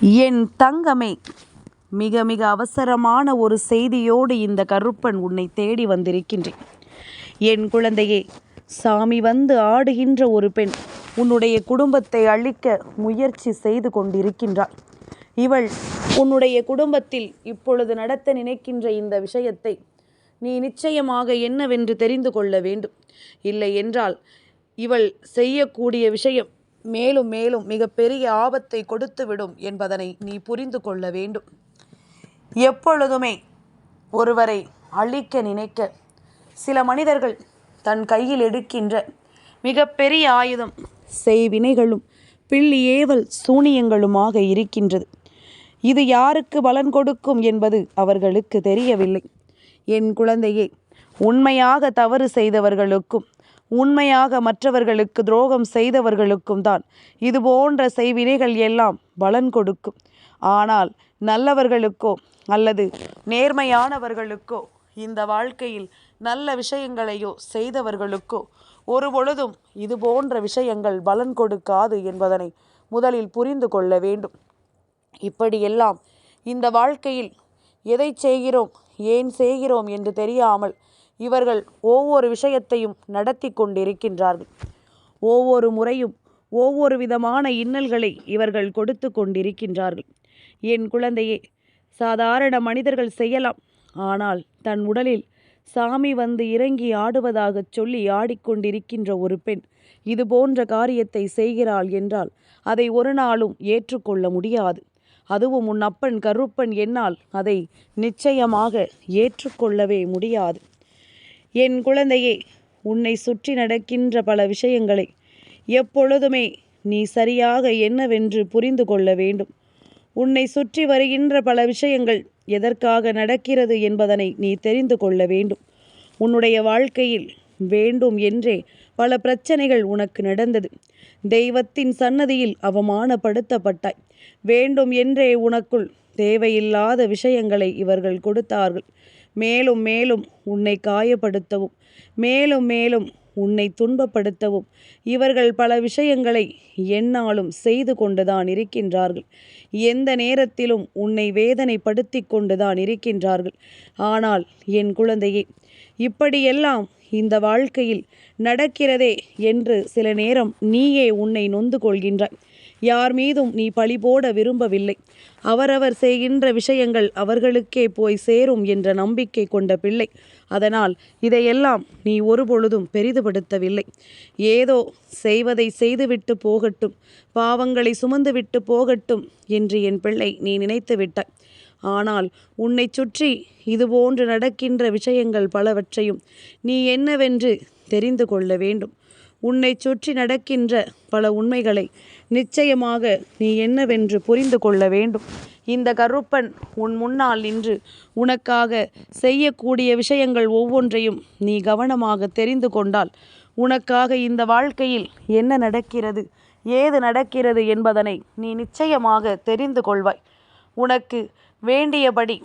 என் தங்கமே மிக மிக அவசரமான ஒரு செய்தியோடு இந்த கருப்பன் உன்னை தேடி வந்திருக்கின்றேன். என் குழந்தையே சாமி வந்து ஆடுகின்ற ஒரு பெண் உன்னுடைய குடும்பத்தை அழிக்க முயற்சி செய்து கொண்டிருக்கின்றாள். இவள் உன்னுடைய குடும்பத்தில் இப்பொழுது நடத்த நினைக்கின்ற இந்த விஷயத்தை நீ நிச்சயமாக என்னவென்று தெரிந்து கொள்ள வேண்டும். இல்லை என்றால் இவள் செய்யக்கூடிய விஷயம் மேலும் மேலும் மிகப்பெரிய ஆபத்தை கொடுத்துவிடும் என்பதனை நீ புரிந்து கொள்ள வேண்டும். எப்பொழுதுமே ஒருவரை அழிக்க நினைக்க சில மனிதர்கள் தன் கையில் எடுக்கின்ற மிகப்பெரிய ஆயுதம் செய்வினைகளும் பில்லி ஏவல் சூனியங்களுமாக இருக்கின்றது. இது யாருக்கு பலன் கொடுக்கும் என்பது அவர்களுக்கு தெரியவில்லை. என் குழந்தையே உண்மையாக தவறு செய்தவர்களுக்கும் உண்மையாக மற்றவர்களுக்கு துரோகம் செய்தவர்களுக்கும் தான். இது போன்ற செய்வினைகள் எல்லாம் பலன் கொடுக்கும். ஆனால் நல்லவர்களுக்கோ அல்லது நேர்மையானவர்களுக்கோ இந்த வாழ்க்கையில் நல்ல விஷயங்களையோ செய்தவர்களுக்கோ ஒரு பொழுதும் இது போன்ற விஷயங்கள் பலன் கொடுக்காது என்பதனை முதலில் புரிந்து கொள்ள வேண்டும். இப்படியெல்லாம் இந்த வாழ்க்கையில் எதை செய்கிறோம் ஏன் செய்கிறோம் என்று தெரியாமல் இவர்கள் ஒவ்வொரு விஷயத்தையும் நடத்தி கொண்டிருக்கின்றார்கள். ஒவ்வொரு முறையும் ஒவ்வொரு விதமான இன்னல்களை இவர்கள் கொடுத்து கொண்டிருக்கின்றார்கள். என் குழந்தையே சாதாரண மனிதர்கள் செய்யலாம். ஆனால் தன் உடலில் சாமி வந்து இறங்கி ஆடுவதாகச் சொல்லி ஆடிக்கொண்டிருக்கின்ற ஒரு பெண் இது போன்ற காரியத்தை செய்கிறாள் என்றால் அதை ஒரு நாளும் ஏற்றுக்கொள்ள முடியாது. அதுவும் உன் அப்பன் கருப்பன் என்னால் அதை நிச்சயமாக ஏற்றுக்கொள்ளவே முடியாது. என் குழந்தையே உன்னை சுற்றி நடக்கின்ற பல விஷயங்களை எப்பொழுதுமே நீ சரியாக என்னவென்று புரிந்து கொள்ள வேண்டும். உன்னை சுற்றி வருகின்ற பல விஷயங்கள் எதற்காக நடக்கிறது என்பதனை நீ தெரிந்து கொள்ள வேண்டும். உன்னுடைய வாழ்க்கையில் வேண்டும் என்றே பல பிரச்சனைகள் உனக்கு நடந்தது. தெய்வத்தின் சன்னதியில் அவமானப்படுத்தப்பட்டாய். வேண்டும் என்றே உனக்குள் தேவையில்லாத விஷயங்களை இவர்கள் கொடுத்தார்கள். மேலும் மேலும் உன்னை காயப்படுத்தவும் மேலும் மேலும் உன்னை துன்பப்படுத்தவும். இவர்கள் பல விஷயங்களை என்னாலும் செய்து கொண்டுதான் இருக்கின்றார்கள். எந்த நேரத்திலும் உன்னை வேதனைப்படுத்தி கொண்டுதான் இருக்கின்றார்கள். ஆனால் என் குழந்தையே இப்படியெல்லாம் இந்த வாழ்க்கையில் நடக்கிறதே என்று சில நேரம் நீயே உன்னை நொந்து கொள்கின்றாய். யார் மீதும் நீ பழி போட விரும்பவில்லை. அவரவர் செய்கின்ற விஷயங்கள் அவர்களுக்கே போய் சேரும் என்ற நம்பிக்கை கொண்ட பிள்ளை. அதனால் இதையெல்லாம் நீ ஒருபொழுதும் பெரிதுபடுத்தவில்லை. ஏதோ செய்வதை செய்துவிட்டு போகட்டும் பாவங்களை சுமந்துவிட்டு போகட்டும் என்று என் பிள்ளை நீ நினைத்து விட்டாய். ஆனால் உன்னை சுற்றி இதுபோன்று நடக்கின்ற விஷயங்கள் பலவற்றையும் நீ என்னவென்று தெரிந்து கொள்ள வேண்டும். உன்னை சுற்றி நடக்கின்ற பல உண்மைகளை நிச்சயமாக நீ என்னவென்று புரிந்து கொள்ள வேண்டும். இந்த கருப்பன் உன் முன்னால் நின்று உனக்காக செய்யக்கூடிய விஷயங்கள் ஒவ்வொன்றையும் நீ கவனமாக தெரிந்து கொண்டால் உனக்காக இந்த வாழ்க்கையில் என்ன நடக்கிறது ஏது நடக்கிறது என்பதனை நீ நிச்சயமாக தெரிந்து கொள்வாய். உனக்கு வேண்டியபடி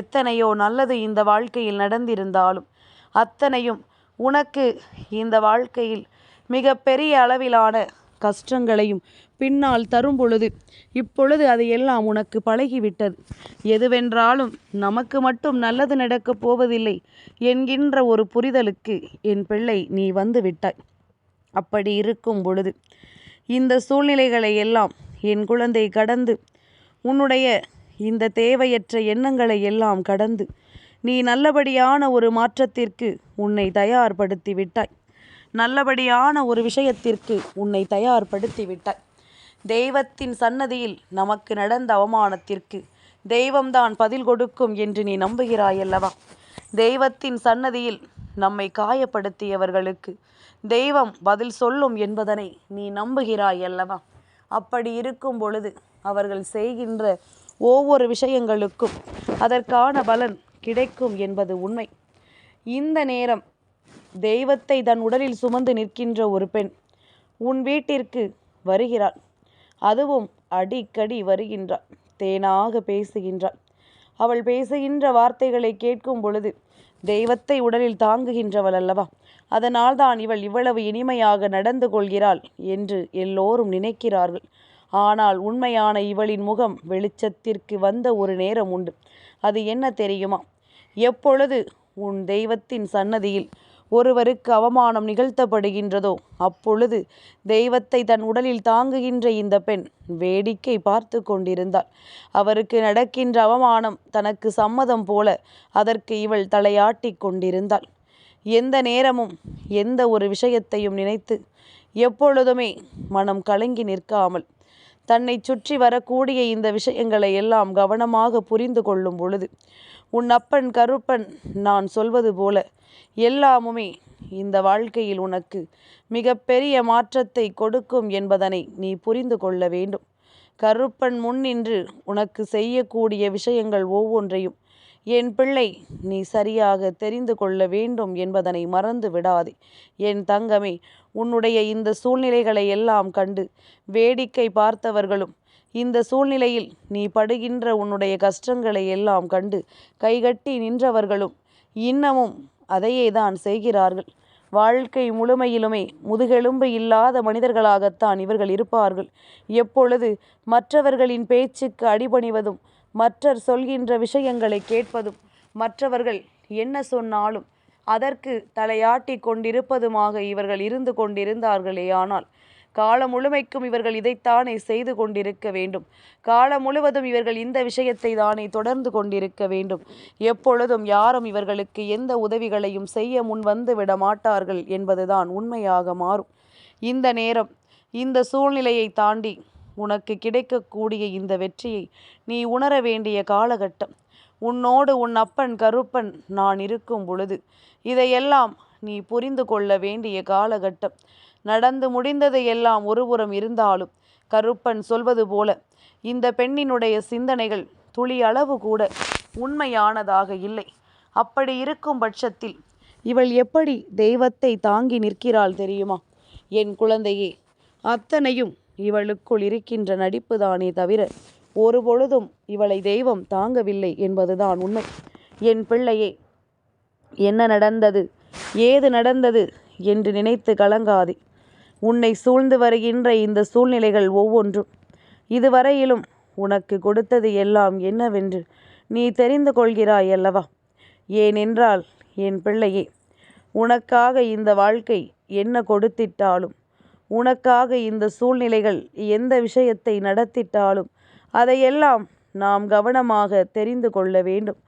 எத்தனையோ நல்லது இந்த வாழ்க்கையில் நடந்திருந்தாலும் அத்தனையும் உனக்கு இந்த வாழ்க்கையில் மிக பெரிய அளவிலான கஷ்டங்களையும் பின்னால் தரும் பொழுது இப்பொழுது அதையெல்லாம் உனக்கு பழகிவிட்டது. எதுவென்றாலும் நமக்கு மட்டும் நல்லது நடக்கப் போவதில்லை என்கின்ற ஒரு புரிதலுக்கு என் பிள்ளை நீ வந்து விட்டாய் அப்படி இருக்கும் பொழுது இந்த சூழ்நிலைகளை எல்லாம் என் குழந்தை கடந்து உன்னுடைய இந்த தேவையற்ற எண்ணங்களை எல்லாம் கடந்து நீ நல்லபடியான ஒரு மாற்றத்திற்கு உன்னை தயார்படுத்தி விட்டாய் நல்லபடியான ஒரு விஷயத்திற்கு உன்னை தயார்படுத்திவிட்டாய். தெய்வத்தின் சன்னதியில் நமக்கு நடந்த அவமானத்திற்கு தெய்வம்தான் பதில் கொடுக்கும் என்று நீ நம்புகிறாய் அல்லவா தெய்வத்தின் சன்னதியில் நம்மை காயப்படுத்தியவர்களுக்கு தெய்வம் பதில் சொல்லும் என்பதனை நீ நம்புகிறாய் அல்லவா அப்படி இருக்கும் பொழுது அவர்கள் செய்கின்ற ஒவ்வொரு விஷயங்களுக்கும் அதற்கான பலன் கிடைக்கும் என்பது உண்மை. இந்த நேரம் தெய்வத்தை தன் உடலில் சுமந்து நிற்கின்ற ஒரு பெண் உன் வீட்டிற்கு வருகிறாள். அதுவும் அடிக்கடி வருகின்றாள். தேனாக பேசுகின்றாள். அவள் பேசுகின்ற வார்த்தைகளை கேட்கும் பொழுது தெய்வத்தை உடலில் தாங்குகின்றவள் அல்லவா? அதனால் தான் இவள் இவ்வளவு இனிமையாக நடந்து கொள்கிறாள் என்று எல்லோரும் நினைக்கிறார்கள். ஆனால் உண்மையான இவளின் முகம் வெளிச்சத்திற்கு வந்த ஒரு நேரம் உண்டு. அது என்ன தெரியுமா? எப்பொழுது உன் தெய்வத்தின் சன்னதியில் ஒருவருக்கு அவமானம் நிகழ்த்தப்படுகின்றதோ? அப்பொழுது தெய்வத்தை தன் உடலில் தாங்குகின்ற இந்த பெண் வேடிக்கை பார்த்து கொண்டிருந்தாள். அவருக்கு நடக்கின்ற அவமானம் தனக்கு சம்மதம் போல அதற்கு இவள் தலையாட்டி கொண்டிருந்தாள். எந்த நேரமும் எந்த ஒரு விஷயத்தையும் நினைத்து எப்பொழுதுமே மனம் கலங்கி நிற்காமல் தன்னை சுற்றி வரக்கூடிய இந்த விஷயங்களை எல்லாம் கவனமாக புரிந்து கொள்ளும் பொழுது உன் அப்பன் கருப்பன் நான் சொல்வது போல எல்லாமுமே இந்த வாழ்க்கையில் உனக்கு மிகப்பெரிய மாற்றத்தை கொடுக்கும் என்பதனை நீ புரிந்து கொள்ள வேண்டும். கருப்பன் முன்னின்று உனக்கு செய்யக்கூடிய விஷயங்கள் ஒவ்வொன்றையும் என் பிள்ளை நீ சரியாக தெரிந்து கொள்ள வேண்டும் என்பதனை மறந்து விடாதே. என் தங்கமே உன்னுடைய இந்த சூழ்நிலைகளை எல்லாம் கண்டு வேடிக்கை பார்த்தவர்களும் இந்த சூழ்நிலையில் நீ படுகின்ற உன்னுடைய கஷ்டங்களை எல்லாம் கண்டு கைகட்டி நின்றவர்களும் இன்னமும் அதையே தான் செய்கிறார்கள். வாழ்க்கை முழுமையிலுமே முதுகெலும்பு இல்லாத மனிதர்களாகத்தான் இவர்கள் இருப்பார்கள். எப்பொழுது மற்றவர்களின் பேச்சுக்கு அடிபணிவதும் மற்றர் சொல்கின்ற விஷயங்களை கேட்பதும் மற்றவர்கள் என்ன சொன்னாலும் அதற்கு தலையாட்டி கொண்டிருப்பதுமாக இவர்கள் இருந்து கொண்டிருந்தார்களே ஆனால் காலம் முழுமைக்கும் இவர்கள் இதைத்தானே செய்து கொண்டிருக்க வேண்டும். காலம் முழுவதும் இவர்கள் இந்த விஷயத்தை தானே தொடர்ந்து கொண்டிருக்க வேண்டும். எப்பொழுதும் யாரும் இவர்களுக்கு எந்த உதவிகளையும் செய்ய முன் வந்து விட மாட்டார்கள் என்பதுதான் உண்மையாக மாறும். இந்த நேரம் இந்த சூழ்நிலையை தாண்டி உனக்கு கிடைக்கக்கூடிய இந்த வெற்றியை நீ உணர வேண்டிய காலகட்டம். உன்னோடு உன் அப்பன் கருப்பன் நான் இருக்கும் பொழுது இதையெல்லாம் நீ புரிந்து கொள்ள வேண்டிய காலகட்டம். நடந்து முடிந்தது எல்லாம் ஒருபுறம் இருந்தாலும் கருப்பன் சொல்வது போல இந்த பெண்ணினுடைய சிந்தனைகள் துளி அளவு கூட உண்மையானதாக இல்லை. அப்படி இருக்கும் பட்சத்தில் இவள் எப்படி தெய்வத்தை தாங்கி நிற்கிறாள் தெரியுமா? என் குழந்தையே அத்தனையும் இவளுக்குள் இருக்கின்ற நடிப்பு தானே தவிர ஒரு பொழுதும் இவளை தெய்வம் தாங்கவில்லை என்பதுதான் உண்மை. என் பிள்ளையே என்ன நடந்தது ஏது நடந்தது என்று நினைத்து கலங்காதே. உன்னை சூழ்ந்து வருகின்ற இந்த சூழ்நிலைகள் ஒவ்வொன்றும். இதுவரையிலும் உனக்கு கொடுத்தது எல்லாம் என்னவென்று நீ தெரிந்து கொள்கிறாய் அல்லவா ஏனென்றால் என் பிள்ளையே உனக்காக இந்த வாழ்க்கை என்ன கொடுத்திட்டாலும் உனக்காக இந்த சூழ்நிலைகள் எந்த விஷயத்தை நடத்திட்டாலும் அதையெல்லாம் நாம் கவனமாக தெரிந்து கொள்ள வேண்டும்.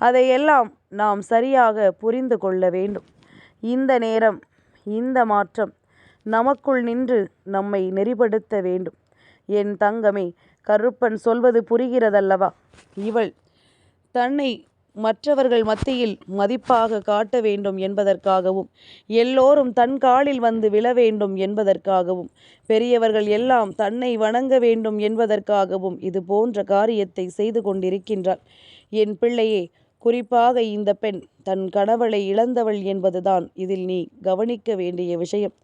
அதையெல்லாம் நாம் சரியாக புரிந்து கொள்ள வேண்டும். இந்த நேரம் இந்த மாற்றம் நமக்குள் நின்று நம்மை நெறிப்படுத்த வேண்டும். என் தங்கமே கருப்பன் சொல்வது புரிகிறதல்லவா? இவள் தன்னை மற்றவர்கள் மத்தியில் மதிப்பாக காட்ட வேண்டும் என்பதற்காகவும் எல்லோரும் தன் காலில் வந்து விழ வேண்டும் என்பதற்காகவும் பெரியவர்கள் எல்லாம் தன்னை வணங்க வேண்டும் என்பதற்காகவும் இது போன்ற காரியத்தை செய்து கொண்டிருக்கின்றாள். என் பிள்ளையே குறிப்பாக இந்த பெண் தன் கணவளை இழந்தவள் என்பதுதான் இதில் நீ கவனிக்க வேண்டிய விஷயம்.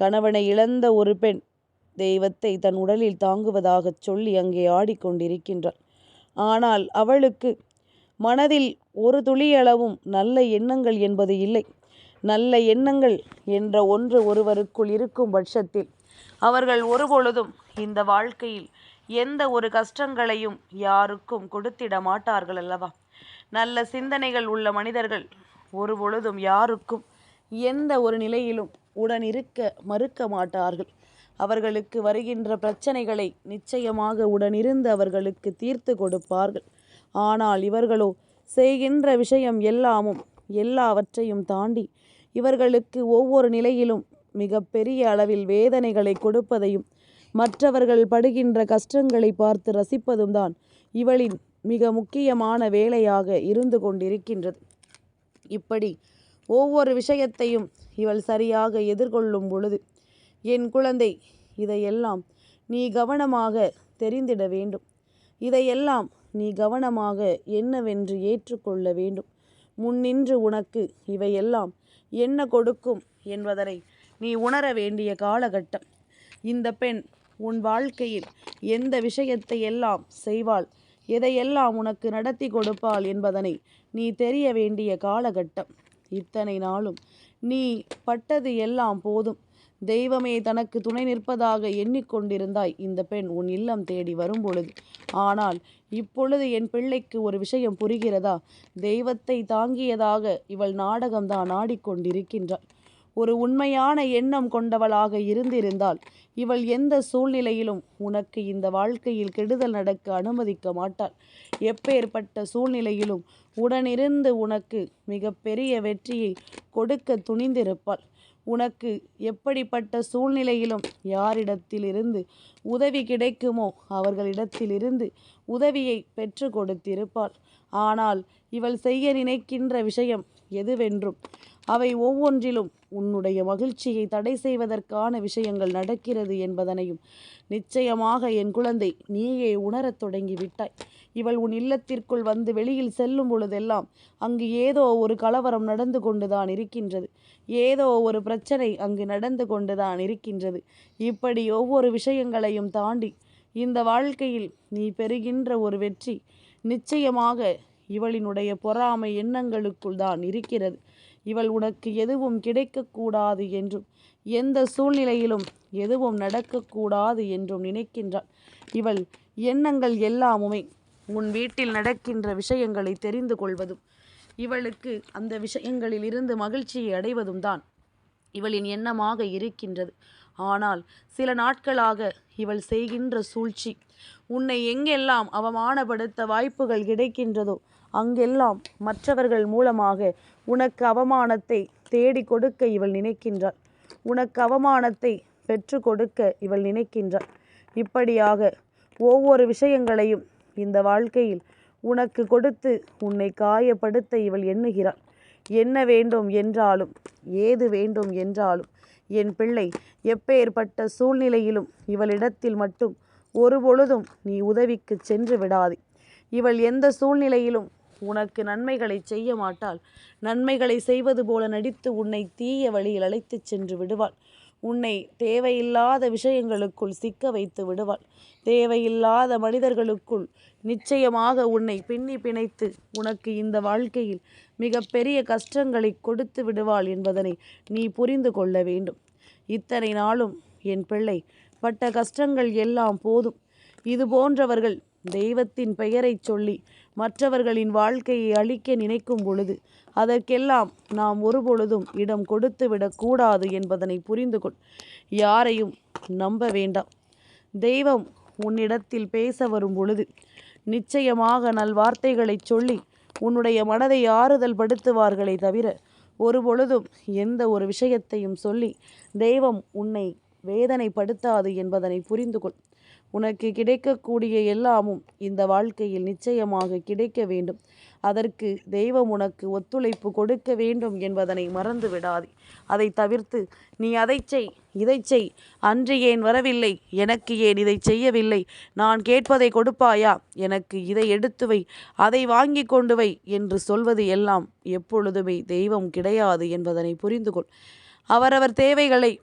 கணவனை இழந்த ஒரு பெண் தெய்வத்தை தன் உடலில் தாங்குவதாகச் சொல்லி அங்கே ஆடிக்கொண்டிருக்கின்றாள். ஆனால் அவளுக்கு மனதில் ஒரு துளியளவும் நல்ல எண்ணங்கள் என்பது இல்லை. நல்ல எண்ணங்கள் என்ற ஒன்று ஒருவருக்குள் இருக்கும் பட்சத்தில் அவர்கள் ஒருபொழுதும் இந்த வாழ்க்கையில் எந்த ஒரு கஷ்டங்களையும் யாருக்கும் கொடுத்திட மாட்டார்கள் அல்லவா? நல்ல சிந்தனைகள் உள்ள மனிதர்கள் ஒரு பொழுதும் யாருக்கும் எந்த ஒரு நிலையிலும் உடன் இருக்க மறுக்க மாட்டார்கள். அவர்களுக்கு வருகின்ற பிரச்சனைகளை நிச்சயமாக உடனிருந்து அவர்களுக்கு தீர்த்து கொடுப்பார்கள். ஆனால் இவர்களோ செய்கின்ற விஷயம் எல்லாமும் எல்லாவற்றையும் தாண்டி இவர்களுக்கு ஒவ்வொரு நிலையிலும் மிக பெரிய அளவில் வேதனைகளை கொடுப்பதையும் மற்றவர்கள் படுகின்ற கஷ்டங்களை பார்த்து ரசிப்பதும் தான் இவளின் மிக முக்கியமான வேலையாக இருந்து கொண்டிருக்கின்றது. இப்படி ஒவ்வொரு விஷயத்தையும் இவள் சரியாக எதிர்கொள்ளும் பொழுது என் குழந்தை இதையெல்லாம் நீ கவனமாக தெரிந்திட வேண்டும். இதையெல்லாம் நீ கவனமாக என்னவென்று ஏற்றுக்கொள்ள வேண்டும். முன்னின்று உனக்கு இவையெல்லாம் என்ன கொடுக்கும் என்பதனை நீ உணர வேண்டிய காலகட்டம். இந்த பெண் உன் வாழ்க்கையில் எந்த விஷயத்தை எல்லாம் செய்வாள் எதையெல்லாம் உனக்கு நடத்தி கொடுப்பாள் என்பதனை நீ தெரிய வேண்டிய காலகட்டம். இத்தனை நாளும். நீ பட்டது எல்லாம் போதும். தெய்வமே தனக்கு துணை நிற்பதாக எண்ணிக்கொண்டிருந்தாய் இந்த பெண் உன் இல்லம் தேடி வரும்பொழுது. ஆனால் இப்பொழுது என் பிள்ளைக்கு ஒரு விஷயம் புரிகிறதா? தெய்வத்தை தாங்கியதாக இவள் நாடகம்தான் ஆடிக்கொண்டிருக்கின்றாள். ஒரு உண்மையான எண்ணம் கொண்டவளாக இருந்திருந்தால் இவள் எந்த சூழ்நிலையிலும் உனக்கு இந்த வாழ்க்கையில் கெடுதல் நடக்க அனுமதிக்க மாட்டாள். எப்பேற்பட்ட சூழ்நிலையிலும் உடனிருந்து உனக்கு மிக பெரிய வெற்றியை கொடுக்க துணிந்திருப்பாள். உனக்கு எப்படிப்பட்ட சூழ்நிலையிலும் யாரிடத்திலிருந்து உதவி கிடைக்குமோ அவர்களிடத்திலிருந்து உதவியை பெற்று கொடுத்திருப்பாள். ஆனால் இவள் செய்ய நினைக்கின்ற விஷயம் எதுவென்றும் அவை ஒவ்வொன்றிலும் உன்னுடைய மகிழ்ச்சியை தடை செய்வதற்கான விஷயங்கள் நடக்கிறது என்பதனையும் நிச்சயமாக என் குழந்தை நீயே உணரத் தொடங்கிவிட்டாய். இவள் உன் இல்லத்திற்குள் வந்து வெளியில் செல்லும் பொழுதெல்லாம் அங்கு ஏதோ ஒரு கலவரம் நடந்து கொண்டுதான் இருக்கின்றது. ஏதோ ஒரு பிரச்சனை அங்கு நடந்து கொண்டுதான் இருக்கின்றது. இப்படி ஒவ்வொரு விஷயங்களையும் தாண்டி இந்த வாழ்க்கையில் நீ பெறுகின்ற ஒரு வெற்றி நிச்சயமாக இவளினுடைய பொறாமை எண்ணங்களுக்குள் தான் இருக்கிறது. இவள் உனக்கு எதுவும் கிடைக்கக்கூடாது என்றும் எந்த சூழ்நிலையிலும் எதுவும் நடக்கக்கூடாது என்றும் நினைக்கின்றாள். இவள் எண்ணங்கள் எல்லாமுமே உன் வீட்டில் நடக்கின்ற விஷயங்களை தெரிந்து கொள்வதும் இவளுக்கு அந்த விஷயங்களில் இருந்து மகிழ்ச்சியை அடைவதும் தான் இவளின் எண்ணமாக இருக்கின்றது. ஆனால் சில நாட்களாக இவள் செய்கின்ற சூழ்ச்சி உன்னை எங்கெல்லாம் அவமானப்படுத்த வாய்ப்புகள் கிடைக்கின்றதோ அங்கெல்லாம் மற்றவர்கள் மூலமாக உனக்கு அவமானத்தை தேடி கொடுக்க இவள் நினைக்கின்றாள். உனக்கு அவமானத்தை பெற்று கொடுக்க இவள் நினைக்கின்றாள். இப்படியாக ஒவ்வொரு விஷயங்களையும் இந்த வாழ்க்கையில் உனக்கு கொடுத்து உன்னை காயப்படுத்த இவள் எண்ணுகிறாள். என்ன வேண்டும் என்றாலும் ஏது வேண்டும் என்றாலும் என் பிள்ளை எப்பேற்பட்ட சூழ்நிலையிலும் இவளிடத்தில் மட்டும் ஒருபொழுதும் நீ உதவிக்கு சென்று விடாதே. இவள் எந்த சூழ்நிலையிலும் உனக்கு நன்மைகளை செய்ய மாட்டாள். நன்மைகளை செய்வது போல நடித்து உன்னை தீய வழியில் அழைத்துச் சென்று விடுவாள். உன்னை தேவையில்லாத விஷயங்களுக்குள் சிக்க வைத்து விடுவாள். தேவையில்லாத மனிதர்களுக்குள் நிச்சயமாக உன்னை பின்னி பிணைத்து உனக்கு இந்த வாழ்க்கையில் மிகப்பெரிய கஷ்டங்களை கொடுத்து விடுவாள் என்பதனை நீ புரிந்து கொள்ள வேண்டும். இத்தனை நாளும் என் பிள்ளை பட்ட கஷ்டங்கள் எல்லாம் போதும். இது போன்றவர்கள் தெய்வத்தின் பெயரை சொல்லி மற்றவர்களின் வாழ்க்கையை அழிக்க நினைக்கும் பொழுது அதற்கெல்லாம் நாம் ஒருபொழுதும் இடம் கொடுத்து விடக்கூடாது என்பதனை புரிந்து கொள். யாரையும் நம்ப வேண்டாம். தெய்வம் உன்னிடத்தில் பேச வரும் பொழுது நிச்சயமாக நல்வார்த்தைகளை சொல்லி உன்னுடைய மனதை ஆறுதல் படுத்துவார்களே தவிர ஒரு பொழுதும் எந்த ஒரு விஷயத்தையும் சொல்லி தெய்வம் உன்னை வேதனைப்படுத்தாது என்பதனை புரிந்து கொள். உனக்கு கிடைக்கக்கூடிய எல்லாமும் இந்த வாழ்க்கையில் நிச்சயமாக கிடைக்க வேண்டும். அதற்கு தெய்வம் உனக்கு ஒத்துழைப்பு கொடுக்க வேண்டும் என்பதனை மறந்து விடாதே. அதை தவிர்த்து நீ அதை செய் இதை செய். அன்று ஏன் வரவில்லை? எனக்கு ஏன் இதை செய்யவில்லை? நான் கேட்பதை கொடுப்பாயா? எனக்கு இதை எடுத்து வை அதை வாங்கி கொண்டு வை என்று சொல்வது எல்லாம் எப்பொழுதுமே தெய்வம் கிடையாது என்பதனை புரிந்து கொள். அவரவர் தேவைகளை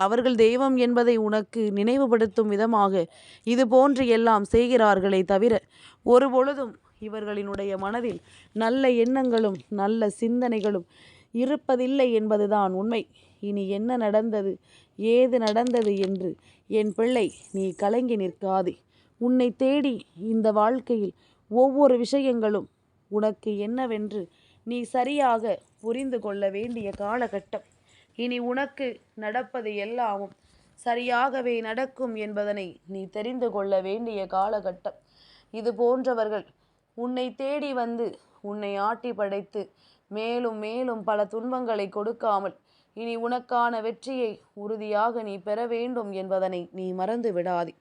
அவர்கள் தெய்வம் என்பதை உனக்கு நினைவுபடுத்தும் விதமாக இது போன்று எல்லாம் செய்கிறார்களே தவிர ஒரு பொழுதும் இவர்களினுடைய மனதில் நல்ல எண்ணங்களும் நல்ல சிந்தனைகளும் இருப்பதில்லை என்பதுதான் உண்மை. இனி என்ன நடந்தது ஏது நடந்தது என்று என் பிள்ளை நீ கலங்கி நிற்காதே. உன்னை தேடி இந்த வாழ்க்கையில் ஒவ்வொரு விஷயங்களும் உனக்கு என்னவென்று நீ சரியாக புரிந்து கொள்ள வேண்டிய காலகட்டம். இனி உனக்கு நடப்பது எல்லாமும் சரியாகவே நடக்கும் என்பதனை நீ தெரிந்து கொள்ள வேண்டிய காலகட்டம். இது போன்றவர்கள் உன்னை தேடி வந்து உன்னை ஆட்டி படைத்து மேலும் மேலும் பல துன்பங்களை கொடுக்காமல் இனி உனக்கான வெற்றியை உறுதியாக நீ பெற வேண்டும் என்பதனை நீ மறந்து விடாதே.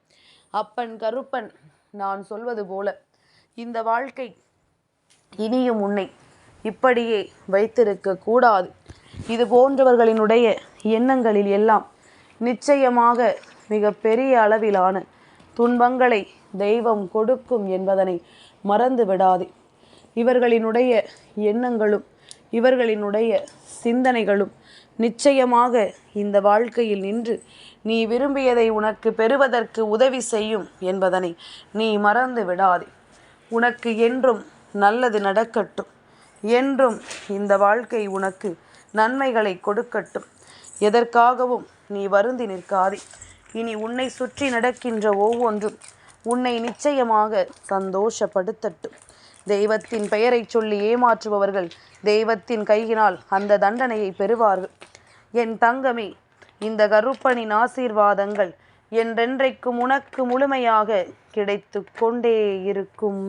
அப்பன் கருப்பன் நான் சொல்வது போல இந்த வாழ்க்கை இனியும் உன்னை இப்படியே வைத்திருக்க கூடாது. இது போன்றவர்களினுடைய எண்ணங்களில் எல்லாம் நிச்சயமாக மிக பெரிய அளவிலான துன்பங்களை தெய்வம் கொடுக்கும் என்பதனை மறந்து விடாதே இவர்களினுடைய எண்ணங்களும் இவர்களினுடைய சிந்தனைகளும் நிச்சயமாக இந்த வாழ்க்கையில் நின்று நீ விரும்பியதை உனக்கு பெறுவதற்கு உதவி செய்யும் என்பதனை நீ மறந்து விடாதே உனக்கு என்றும் நல்லது நடக்கட்டும். என்றும் இந்த வாழ்க்கை உனக்கு நன்மைகளை கொடுக்கட்டும். எதற்காகவும் நீ வருந்தி நிற்காதே. இனி உன்னை சுற்றி நடக்கின்ற ஒவ்வொன்றும் உன்னை நிச்சயமாக சந்தோஷப்படுத்தட்டும். தெய்வத்தின் பெயரை சொல்லி ஏமாற்றுபவர்கள் தெய்வத்தின் கையினால் அந்த தண்டனையை பெறுவார்கள். என் தங்கமே இந்த கருப்பனின் ஆசீர்வாதங்கள் என்றென்றைக்கும் உனக்கு முழுமையாக கிடைத்து கொண்டே இருக்கும்.